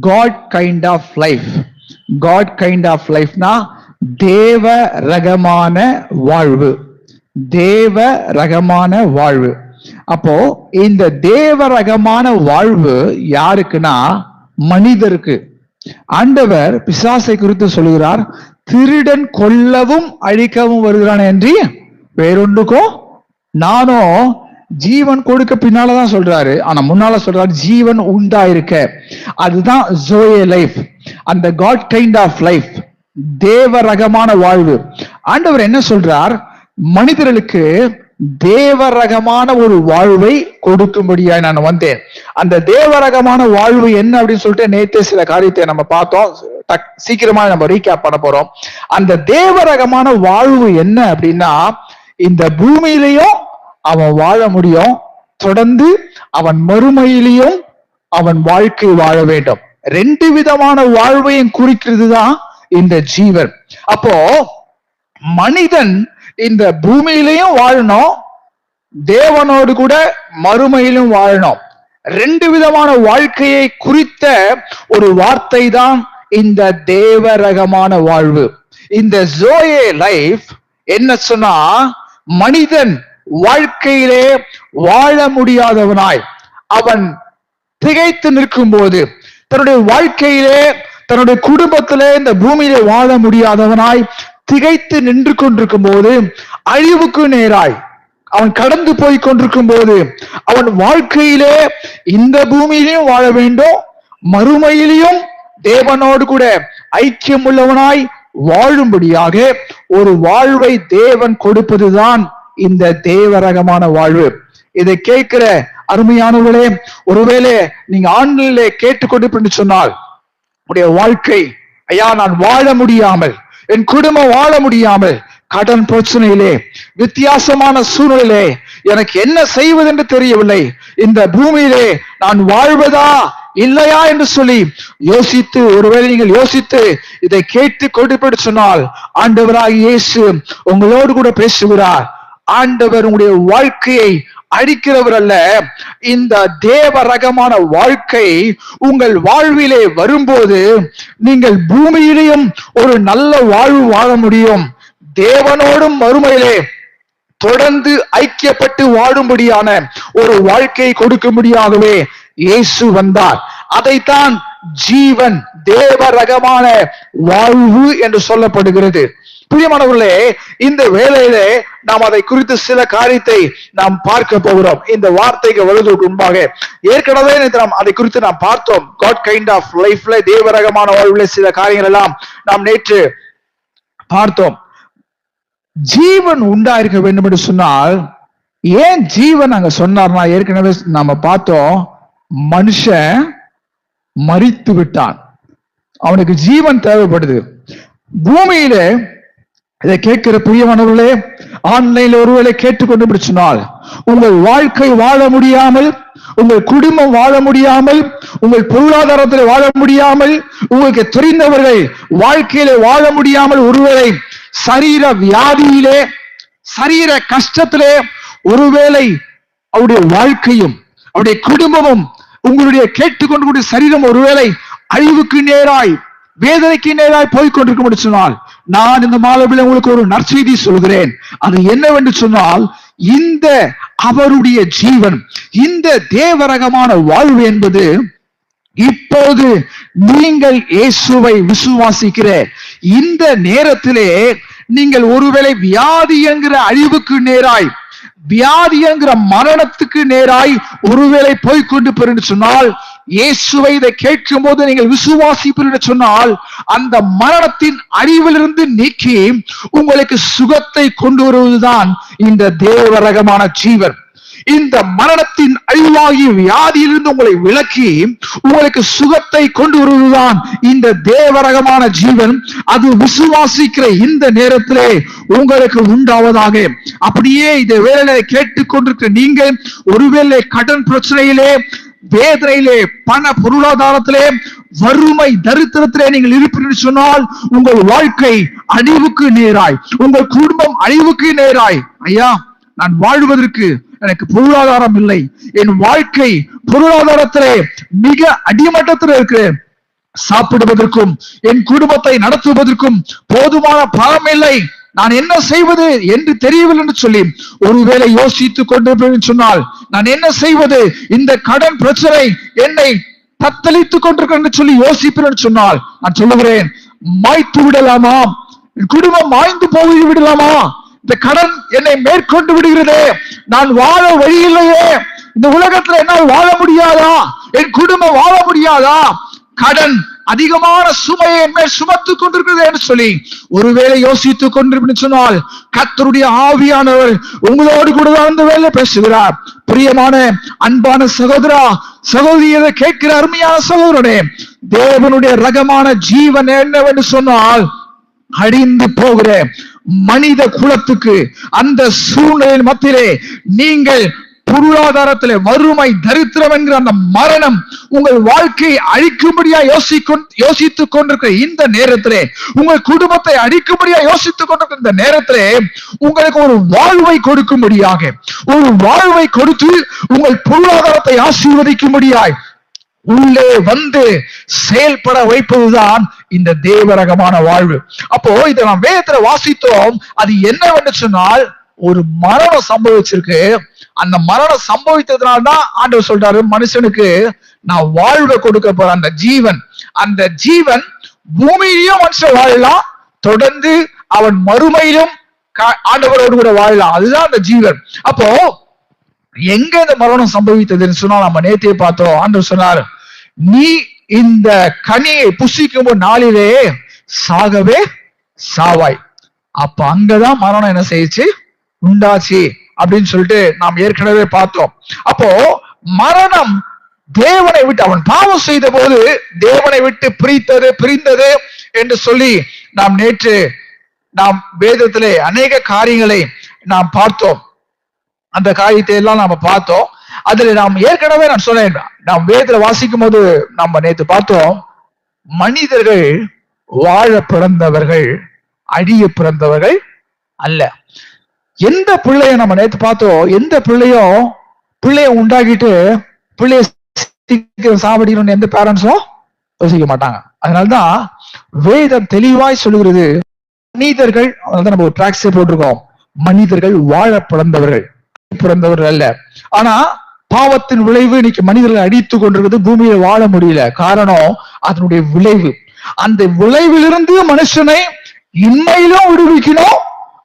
God kind of life God kind of லைஃப்னா தேவ ரகமான வாழ்வு தேவ ரகமான வாழ்வு அப்போ இந்த தேவ ரகமான வாழ்வு யாருக்குன்னா? மனிதருக்கு. ஆண்டவர் பிசாசை குறித்து சொல்கிறார் திருடன் கொல்லவும் அழிக்கவும் வருகிறான் என்று. வேறொன்றுக்கும் நானும் ஜீவன் கொடுக்க பின்னாலதான் சொல்றாரு. ஆனா முன்னால சொல்றாரு ஜீவன் உண்டாயிருக்க. அதுதான் ஜோயே லைஃப் அந்த காட் கைண்ட் ஆஃப் லைஃப் தேவ ரகமான வாழ்வு. ஆண்டவர் என்ன சொல்றார்? மனிதர்களுக்கு தேவ ரகமான ஒரு வாழ்வை கொடுக்கும்படியாய் நான் வந்தேன். அந்த தேவ ரகமான வாழ்வு என்ன அப்படின்னு சொல்லிட்டு நேத்தே சில காரியத்தை நம்ம பார்த்தோம். சீக்கிரமா நம்ம ரீகேப் பண்ண போறோம். அந்த தேவ ரகமான வாழ்வு என்ன அப்படின்னா இந்த பூமியிலையும் அவன் வாழ முடியும். தொடர்ந்து அவன் மறுமையிலையும் அவன் வாழ்க்கை வாழ வேண்டும். ரெண்டு விதமான வாழ்வையும் குறிக்கிறது தான் இந்த ஜீவன். அப்போ மனிதன் இந்த பூமியிலையும் வாழணும் தேவனோடு கூட மறுமையிலும் வாழணும். ரெண்டு விதமான வாழ்க்கையை குறித்த ஒரு வார்த்தை தான் இந்த தேவரகமான வாழ்வு. இந்த ஜோயே லைஃப் என்ன சொன்னா மனிதன் வாழ்க்கையிலே வாழ முடியாதவனாய் அவன் திகைத்து நிற்கும் போது தன்னுடைய வாழ்க்கையிலே தன்னுடைய குடும்பத்திலே இந்த பூமியிலே வாழ முடியாதவனாய் திகைத்து நின்று கொண்டிருக்கும் போது அழிவுக்கு நேராய் அவன் கடந்து போய் கொண்டிருக்கும் போது அவன் வாழ்க்கையிலே இந்த பூமியிலையும் வாழ வேண்டும் மறுமையிலையும் தேவனோடு கூட ஐக்கியம் உள்ளவனாய் வாழும்படியாக ஒரு வாழ்வை தேவன் கொடுப்பதுதான் இந்த தேவரகமான வாழ்வு. இதை கேட்கிற அருமையானவர்களே ஒருவேளை நீங்க ஆண்களிலே கேட்டுக்கொண்டு சொன்னால் உடைய வாழ்க்கை ஐயா நான் வாழ முடியாமல் என் குடும்பம் வாழ முடியாமல் கடன் பிரச்சனையிலே வித்தியாசமான சூழ்நிலையிலே எனக்கு என்ன செய்வதென்று தெரியவில்லை. இந்த பூமியிலே நான் வாழ்வதா இல்லையா என்று சொல்லி யோசித்து ஒருவேளை நீங்கள் யோசித்து இதை கேட்டு கொண்டு சொன்னால் ஆண்டவராக இயேசு உங்களோடு கூட பேசுகிறார். ஆண்டவர் உங்களுடைய வாழ்க்கையை அடிக்கிறவர் அல்ல. இந்த தேவ ரகமான வாழ்க்கை உங்கள் வாழ்விலே வரும்போது நீங்கள் பூமியிலேயும் ஒரு நல்ல வாழ்வு வாழ முடியும். தேவனோடும் மறுமையிலே தொடர்ந்து ஐக்கியப்பட்டு வாழும்படியான ஒரு வாழ்க்கையை கொடுக்கும்படியாகவே இயேசு வந்தார். அதைத்தான் ஜீவன் தேவ ரகமான வாழ்வு என்று சொல்லப்படுகிறது. பிரியமானவர்களே இந்த வேலையிலே நாம் அதை குறித்து சில காரியத்தை நாம் பார்க்க போகிறோம். இந்த வார்த்தைக்கு வருவதற்கு முன்பாக ஏற்கனவே நாம் அதை குறித்து நாம் பார்த்தோம். காட் கைண்ட் ஆஃப் லைஃப்ல தேவரகமான வாழ்வுல சில காரியங்கள் எல்லாம் நாம் நேற்று பார்த்தோம். ஜீவன் உண்டாயிருக்க வேண்டும் என்று சொன்னால் ஏன் ஜீவன் அங்க சொன்னார்னா ஏற்கனவே நாம பார்த்தோம் மனுஷன் மறித்து விட்டான் அவனுக்கு ஜீவன் தேவைப்படுது. பூமியில இதை கேட்கிற பிரியமானவர்களே ஆன்லைன்ல ஒருவேளை கேட்டுக்கொண்டு பிடிச்சினால் உங்கள் வாழ்க்கை வாழ முடியாமல் உங்கள் குடும்பம் வாழ முடியாமல் உங்கள் பொருளாதாரத்தில் வாழ முடியாமல் உங்களுக்கு தெரிந்தவர்கள் வாழ்க்கையில வாழ முடியாமல் ஒருவேளை சரீர வியாதியிலே சரீர கஷ்டத்திலே ஒருவேளை அவருடைய வாழ்க்கையும் அவருடைய குடும்பமும் உங்களுடைய கேட்டுக்கொண்டு சரீரம் ஒருவேளை அழிவுக்கு நேராய் வேதனைக்கு நேராய் போய் கொண்டிருக்கும் சொன்னால் நான் இந்த மாலபில் உங்களுக்கு ஒரு நற்செய்தி சொல்கிறேன். அது என்னவென்று சொன்னால் இந்த அவருடைய ஜீவன் இந்த தேவரகமான வாழ்வு என்பது இப்போது நீங்கள் இயேசுவை விசுவாசிக்கிற இந்த நேரத்திலே நீங்கள் ஒருவேளை வியாதி என்கிற அழிவுக்கு நேராய் வியாதி என்கிற மரணத்துக்கு நேராய் ஒருவேளை போய்கொண்டு போறேன்னு சொன்னால் இயேசுவை இதை கேட்கும் போது நீங்கள் விசுவாசிப்பீர்கள் என்று சொன்னால் அந்த மரணத்தின் அறிவிலிருந்து நீக்கி உங்களுக்கு சுகத்தை கொண்டு வருவதுதான் இந்த தேவரகமான ஜீவன். இந்த மரணத்தின் அழிவாகி வியாதியிலிருந்து உங்களை விளக்கி உங்களுக்கு சுகத்தை கொண்டு வருவதுதான் இந்த தேவரகமான ஜீவன். அது விசுவாசிக்கிற இந்த நேரத்திலே உங்களுக்கு உண்டாவதாக. அப்படியே இந்த வேலையை கேட்டுக்கொண்டிருக்கிற நீங்க ஒருவேளை கடன் பிரச்சனையிலே வேதனையிலே பண பொருளாதாரத்திலே வறுமை தரித்திரத்திலே நீங்கள் இருப்பீர்கள் சொன்னால் உங்கள் வாழ்க்கை அழிவுக்கு நேராய் உங்கள் குடும்பம் அழிவுக்கு நேராய். ஐயா நான் வாழ்வதற்கு எனக்கு பொருளாதாரம் இல்லை. என் வாழ்க்கை பொருளாதாரத்திலே மிக அடிமட்டத்தில் இருக்கிறேன். சாப்பிடுவதற்கும் என் குடும்பத்தை நடத்துவதற்கும் போதுமான பணம் இல்லை. நான் என்ன செய்வது என்று தெரியவில்லை என்று சொல்லி ஒருவேளை யோசித்துக் கொண்டு சொன்னால் நான் என்ன செய்வது? இந்த கடன் பிரச்சனை என்னை தத்தளித்துக் கொண்டிருக்கிறேன் சொல்லி யோசிப்பேன் என்று சொன்னால் நான் சொல்லுகிறேன் மாய்த்து விடலாமா? என் குடும்பம் மாய்ந்து போய் விடலாமா? இந்த கடன் என்னை மேற்கொண்டு விடுகிறதே. நான் வாழ வழி இல்லையே. இந்த உலகத்துல என்னால் வாழ முடியாதா? என் குடும்பம் வாழ முடியாதா? கடன் அதிகமான சுமையை மேல் சுமத்துக் கொண்டிருக்கிறது என்று சொல்லி ஒருவேளை யோசித்துக் கொண்டிருப்பேன் சொன்னால் கத்தருடைய ஆவியானவர் உங்களோடு கூட தான் அந்த வேலை பேசுகிறார். பிரியமான அன்பான சகோதரா சகோதரியரை கேட்கிற அருமையான சகோதரனே தேவனுடைய ரகமான ஜீவன் என்னவென்று சொன்னால் அழிந்து போகிற மனித குலத்துக்கு அந்த சூழ்நிலையின் மத்தியிலே நீங்கள் பொருளாதாரத்திலே வறுமை தரித்திரம் என்கிற அந்த மரணம் உங்கள் வாழ்க்கையை அழிக்கும்படியா யோசிக்கொண் யோசித்துக் கொண்டிருக்கிற இந்த நேரத்திலே உங்கள் குடும்பத்தை அழிக்கும்படியா யோசித்துக் கொண்டிருக்கிற இந்த நேரத்திலே உங்களுக்கு ஒரு வாழ்வை கொடுக்கும்படியாக ஒரு வாழ்வை கொடுத்து உங்கள் பொருளாதாரத்தை ஆசீர்வதிக்கும்படியாய் உள்ளே வந்து செயல்பட வைப்பதுதான் இந்த தேவரகமான வாழ்வு. அப்போ இதை நாம் வேதத்துல வாசித்தோம். அது என்னவென்று சொன்னால் ஒரு மரணம் சம்பவிச்சிருக்கு. அந்த மரணம் சம்பவித்ததுனால தான் ஆண்டவர் சொல்றாரு மனுஷனுக்கு நான் வாழ்வை கொடுக்க போறேன். அந்த ஜீவன் அந்த ஜீவன் பூமியிலையும் மனுஷன் வாழலாம் தொடர்ந்து அவன் மறுமையிலும் ஆண்டவரோடு கூட வாழலாம். அதுதான் அந்த ஜீவன். அப்போ எங்க இந்த மரணம் சம்பவித்ததுன்னு சொன்னா நம்ம நேத்தே பார்த்தோம். ஆண்டவர் சொன்னாரு நீ இந்த கனியை புசிக்கும் நாளிலே சாகவே சாவாய். அப்ப அங்கதான் மரணம் என்ன செய்யுச்சு? உண்டாச்சு அப்படின்னு சொல்லிட்டு நாம் ஏற்கனவே பார்த்தோம். அப்போ மரணம் தேவனை விட்டு அவன் பாவம் செய்த போது தேவனை விட்டு பிரித்தது பிரிந்தது என்று சொல்லி நாம் நேற்று நாம் வேதத்திலே அநேக காரியங்களை நாம் பார்த்தோம். அந்த காரியத்தை எல்லாம் நாம பார்த்தோம். அதுல நாம் ஏற்கனவே நான் சொன்னேன் நாம் வேதத்துல வாசிக்கும் போது நம்ம நேற்று பார்த்தோம் மனிதர்கள் வாழ பிறந்தவர்கள் அழிய பிறந்தவர்கள் அல்ல. எந்த பிள்ளைய நம்ம நேத்து பார்த்தோம்? எந்த பிள்ளையும் பிள்ளைய உண்டாக்கிட்டு பிள்ளைய சீக்கிரம் சாவடிக்கணும்னு எந்த பேரண்ட்ஸும் யோசிக்க மாட்டாங்க. அதனாலதான் வேதம் தெளிவாய் சொல்லுகிறது மனிதர்கள் அதான் நம்ம ஒரு ட்ராக்ஸே போட்டிருக்கோம் மனிதர்கள் வாழ பிறந்தவர்கள். பிறந்தவர்கள் அல்ல. ஆனா பாவத்தின் விளைவு இன்னைக்கு மனிதர்களை அடித்து கொண்டிருக்கிறது பூமியில வாழ முடியல. காரணம் அதனுடைய விளைவு. அந்த விளைவிலிருந்து மனுஷனை இன்மையிலும் விடுவிக்கணும்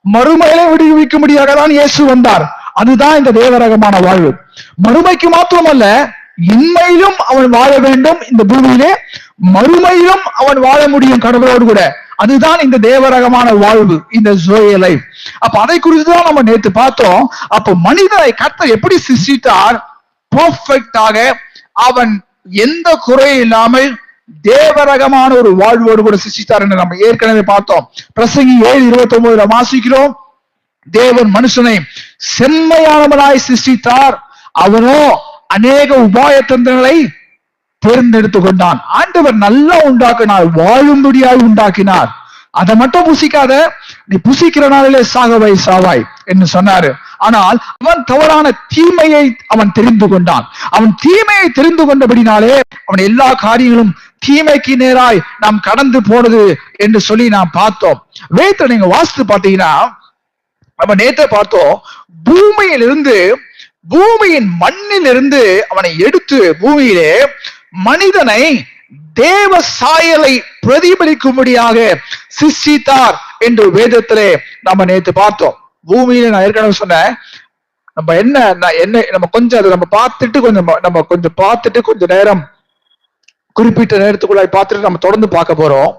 மறுமையிலே விடுவிக்க முடியாத தான் இயேசு வந்தார். அதுதான் இந்த தேவரகமான வாழ்வு. மறுமைக்கு மாத்திரமல்ல இன்மையிலும் அவன் வாழ வேண்டும் இந்த பூமியிலே. மறுமையிலும் அவன் வாழ முடியும் கடவுளோடு கூட. அதுதான் இந்த தேவரகமான வாழ்வு இந்த ஜோய லைஃப் அப்ப அதை குறித்து தான் நம்ம நேத்து பார்த்தோம். அப்போ மனிதனை கர்த்தர் எப்படி சிருஷ்டித்தார்? பர்ஃபெக்டாக அவன் எந்த குறையும் இல்லாமல் தேவரகமான ஒரு வாழ்வோடு கூட சிருஷ்டித்தார் என்று நம்ம ஏற்கனவே பார்த்தோம். பிரசங்கி ஏழு இருபத்தி ஒன்பதுல வாசிக்கிறோம். தேவன் மனுஷனை செம்மையானவனாய் சிருஷ்டித்தார். அவனோ அநேக உபாய தந்திரங்களை தேர்ந்தெடுத்து கொண்டான் ஆண்டவர் நல்லா உண்டாக்கினார் வாழும்படியாய் உண்டாக்கினார். அதை மட்டும் புசிக்காத நீ புசிக்கிற நாளிலே சாகவை சாவாய் என்று சொன்னாரு. ஆனால் அவன் தவறான தீமையை அவன் தெரிந்து கொண்டான். அவன் தீமையை தெரிந்து கொண்டபடினாலே அவன் எல்லா காரியங்களும் தீமைக்கு நேராய் நாம் கடந்து போனது என்று சொல்லி நாம் பார்த்தோம். வேத்த நீங்க வாஸ்து பார்த்தீங்கன்னா நம்ம நேத்தே பார்த்தோம் பூமியிலிருந்து பூமியின் மண்ணிலிருந்து அவனை எடுத்து பூமியிலே மனிதனை தேவ சாயலை பிரதிபலிக்கும்படியாக சிருஷ்டித்தார் என்று வேதத்திலே நம்ம நேத்து பார்த்தோம். பூமியில நான் ஏற்கனவே சொன்னேன் நம்ம என்ன என்ன நம்ம கொஞ்சம் அதை நம்ம பார்த்துட்டு கொஞ்சம் நம்ம கொஞ்சம் பார்த்துட்டு கொஞ்சம் நேரம் குறிப்பிட்ட நேரத்துக்குள்ளாய் பார்த்துட்டு நம்ம தொடர்ந்து பார்க்க போறோம்.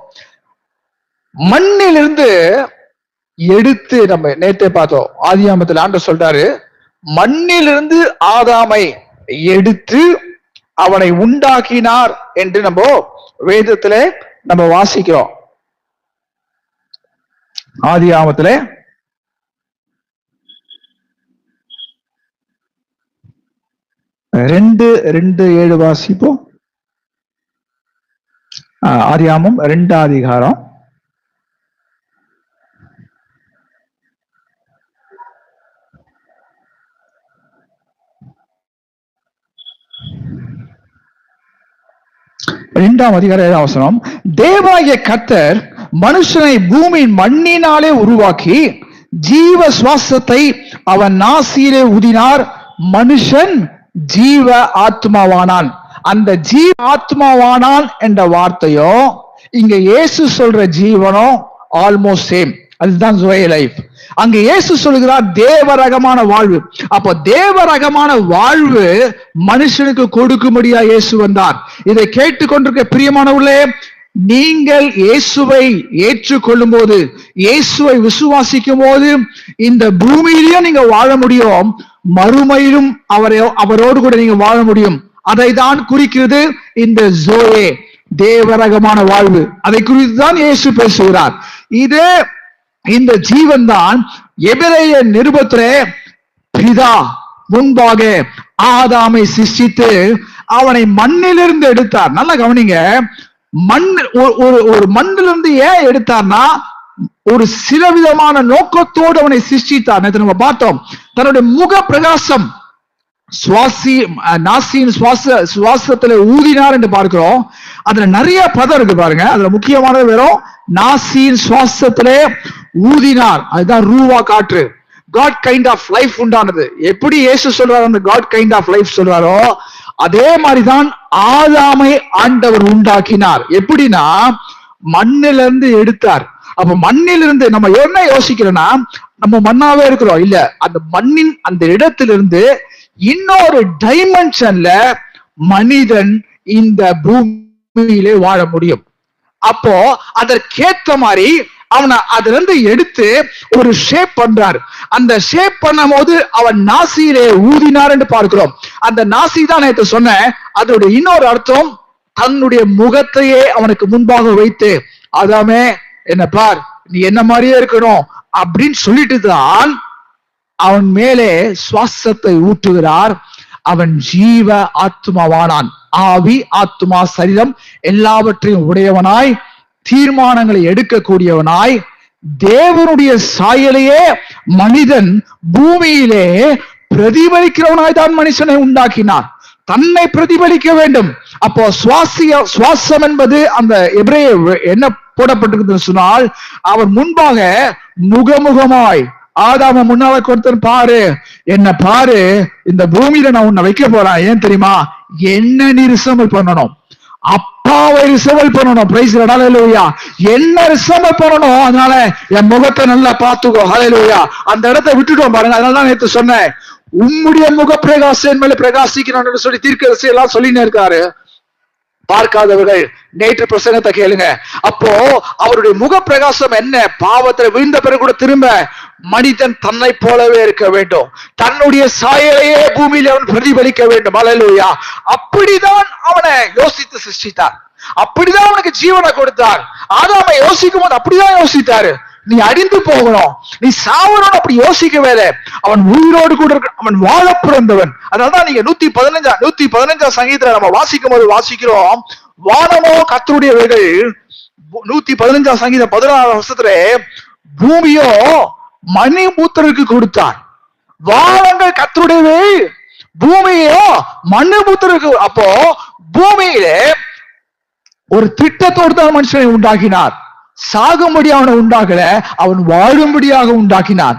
மண்ணிலிருந்து எடுத்து நம்ம நேத்தே பார்த்தோம். ஆதியாமத்தில் ஆண்ட சொல்றாரு மண்ணிலிருந்து ஆதாமை எடுத்து அவனை உண்டாக்கினார் என்று நம்ம வேதத்துல நம்ம வாசிக்கிறோம். ஆதி ஆமத்துல ரெண்டு ரெண்டு ஏழு வாசிப்போம். ஆஹ் ரெண்டாம் அதிகாரம் இரண்டாம் அதிகார அவசரம் தேவாகிய கத்தர் மனுஷனை பூமியின் மண்ணினாலே உருவாக்கி ஜீவ சுவாசத்தை அவன் நாசியிலே ஊதினார் மனுஷன் ஜீவ ஆத்மாவானான். அந்த ஜீவ ஆத்மாவானான் என்ற வார்த்தையோ இங்க இயேசு சொல்ற ஜீவனோ ஆல்மோஸ்ட் சேம் அதுதான் ஜோய லைஃப். அங்க இயேசு சொல்கிறார் தேவரகமான வாழ்வு. அப்போ தேவரகமான வாழ்வு மனுஷனுக்கு கொடுக்கும்படியா இயேசு வந்தார். இதை கேட்டுக்கொண்டிருக்க பிரியமானவர்களே நீங்கள் இயேசுவை ஏற்றுக்கொள்ளும் போது இயேசுவை விசுவாசிக்கும் போது இந்த பூமியிலையும் நீங்க வாழ முடியும். மறுமையிலும் அவரை அவரோடு கூட நீங்க வாழ முடியும். அதை தான் குறிக்கிறது இந்த ஜோயே தேவரகமான வாழ்வு. அதை குறித்து தான் இயேசு பேசுகிறார். இது இந்த ஜீவன் தான் எபிரேய நிருபத்திலே பிதா முன்பாக ஆதாமை சிஷ்டித்து அவனை மண்ணிலிருந்து எடுத்தார். நல்லா கவனிங்க. மண் ஒரு- ஒரு ஒரு மண்ணிலிருந்து ஏன் எடுத்தார்னா ஒரு சில விதமான நோக்கத்தோடு அவனை சிருஷ்டித்தார். நேற்று நம்ம பார்த்தோம். தன்னுடைய முக பிரகாசம் சுவாசி நாசியின் சுவாச சுவாசத்துல ஊதினார் என்று பார்க்கிறோம். அதுல நிறைய பதம் இருக்கு பாருங்க. அதுல முக்கியமானது வெறும் நாசியின் சுவாசத்திலே ஊதினார். அதுதான் ரூவா காற்று. காட் கைண்ட் ஆஃப் லைஃப் உண்டானது. எப்படி ஏசு சொல்றாரு? அந்த காட் கைண்ட் ஆஃப் லைஃப் சொல்றாரோ அதே மாதிரிதான் ஆதாமை ஆண்டவர் உண்டாக்கினார். எப்படின்னா மண்ணில இருந்து எடுத்தார். அப்ப மண்ணிலிருந்து நம்ம என்ன யோசிக்கிறோம்னா நம்ம மண்ணாவே இருக்கிறோம். இல்ல அந்த மண்ணின் அந்த இடத்திலிருந்து இன்னொரு டைமென்ஷன்ல மனிதன் இந்த பூமியிலே வாழ முடியும். அப்போ அதற்கேத்த மாதிரி அவனை அதுல இருந்து எடுத்து ஒரு ஷேப் பண்றாரு. அந்த ஷேப் பண்ணும் போது அவன் நாசியிலே ஊதினார் என்று பார்க்கிறோம். அந்த நாசி தான் நேற்று சொன்னேன். அதோட இன்னொரு அர்த்தம் தன்னுடைய முகத்தையே அவனுக்கு முன்பாக வைத்து அதாமே என்ன பார் நீ என்ன மாதிரியே இருக்கணும்? அப்படின்னு சொல்லிட்டு தான் அவன் மேலே சுவாசத்தை ஊட்டுகிறார். அவன் ஜீவ ஆத்மாவானான் ஆவி ஆத்மா சரீரம் எல்லாவற்றையும் உடையவனாய் தீர்மானங்களை எடுக்கக்கூடியவனாய் தேவனுடைய சாயலையே மனிதன் பூமியிலே பிரதிபலிக்கிறவனாய் தான் மனுஷனை உண்டாக்கினார் தன்னை பிரதிபலிக்க வேண்டும். அப்போ சுவாசிய சுவாசம் என்பது அந்த எபிரேய என்ன போடப்பட்டிருக்குதுன்னு சொன்னால் அவர் முன்பாக முகமுகமாய் ஆதாம முன்னால கொடுத்தன் பாரு. என்ன பாரு இந்த பூமியில நான் உன்னை வைக்க போறேன். ஏன் தெரியுமா? என்ன நீ ரிசமல் பண்ணணும்? அப்பாவை ரிசவல் பண்ணணும். பிரைஸ் ஹalleluya என்ன ரிசவல் பண்ணணும்? அதனால என் முகத்தை நல்லா பாத்துக்கோ ஹalleluya அந்த இடத்த விட்டுட்டோம் பாருங்க. அதனால தான் நேற்று சொன்னேன். உம்முடைய முக பிரகாசம் மேல பிரகாசிக்கணும்னு சொல்லி தீர்க்கரசி எல்லாம் சொல்லினே இருக்காரு. பார்க்காதவர்கள் நேற்று பிரசங்கத்தை கேளுங்க. அப்போ அவருடைய முக பிரகாசம் என்ன? பாவத்துல விழுந்த பிறகு கூட திரும்ப மனிதன் தன்னை போலவே இருக்க வேண்டும். தன்னுடைய சாயலையே பூமியில அவன் பிரதிபலிக்க வேண்டும். அலையலூயா. அப்படிதான் அவனை யோசித்து சிருஷ்டித்தார். அப்படிதான் அவனுக்கு ஜீவனை கொடுத்தார். ஆதாமை யோசிக்கும் போது அப்படிதான் யோசித்தாரு. நீ அடிந்து போகணும். நீ சாவணும் அப்படி யோசிக்கவே இல்லை. அவன் உயிரோடு கூட இருக்க அவன் வாழ பிறந்தவன். அதனாலதான் நீங்க நூத்தி பதினஞ்சா நூத்தி பதினஞ்சாம் சங்கீதத்துல நம்ம வாசிக்கும் போது வாசிக்கிறோம். வானமோ கத்தருடையவர்கள் நூத்தி பதினஞ்சாம் சங்கீதம் பதினாறாம் வருஷத்துல பூமியோ மணி மூத்தருக்கு கொடுத்தார். வானங்கள் கத்தருடையவை பூமியோ மண்ணு மூத்தருக்கு அப்போ பூமியிலே ஒரு திட்டத்தோடு தான் மனுஷனை உண்டாக்கினார். சாகும்படி அவனை உண்டாகல அவன் வாழும்படியாக உண்டாக்கினான்.